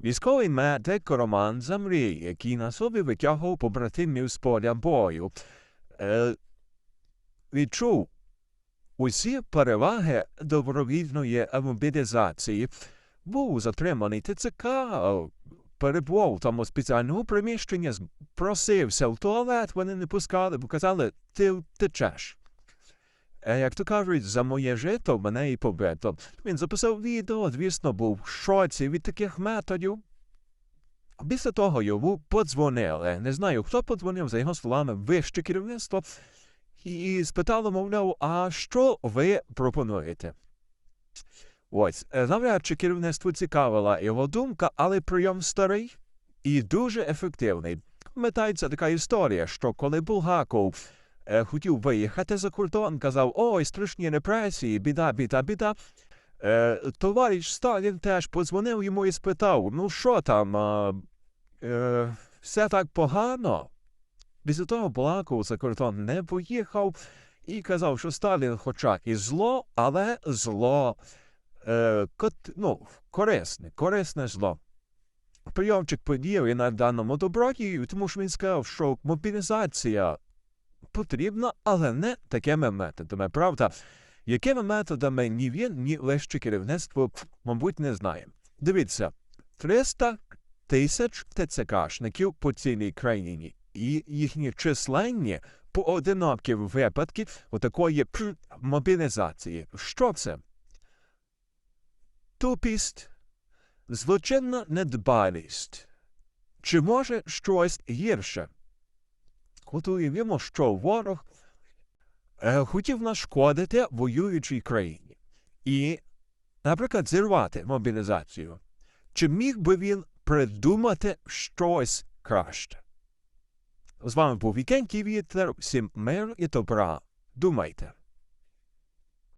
Військовий медик Роман Замрій, який на собі витягував побратимів з поля бою, е, відчув усі переваги добровільної мобілізації. Був затриманий ТЦК, перебував в тому спеціальному приміщенні, просився в туалет, вони не пускали, бо казали, ти втечеш. Е, Як то кажуть, за моє жито мене і побито. Він записав відео, звісно, був в шоці від таких методів. Після того йому подзвонили. Не знаю, хто подзвонив, за його словами, вище керівництво, і спитало, мовляв, а що ви пропонуєте? Ось, е, навряд чи керівництво цікавила його думка, але прийом старий і дуже ефективний. Пам'ятається така історія, що коли Булгаков хотів виїхати за кордон, казав, ой, страшні репресії, біда, біда, біда. Е, товариш Сталін теж подзвонив йому і спитав, ну що там, е, все так погано. Після того Булгаков за кордон не поїхав і казав, що Сталін хоча і зло, але зло е, кот, ну, корисне, корисне зло. Прийомчик подіяв і на даному добродію, тому що він сказав, що мобілізація потрібна, але не такими методами. Правда, якими методами ні він, ні вище керівництво, мабуть, не знає. Дивіться, 300 тисяч ТЦКшників по цілій країні і їхні численні поодинокі випадки отакої мобілізації. Що це? Тупість, злочинна недбалість. Чи може щось гірше? От уявімо, що ворог е, хотів нашкодити воюючій країні і, наприклад, зірвати мобілізацію. Чи міг би він придумати щось краще? З вами був Вікентій Вітер, всім миру і добра. Думайте.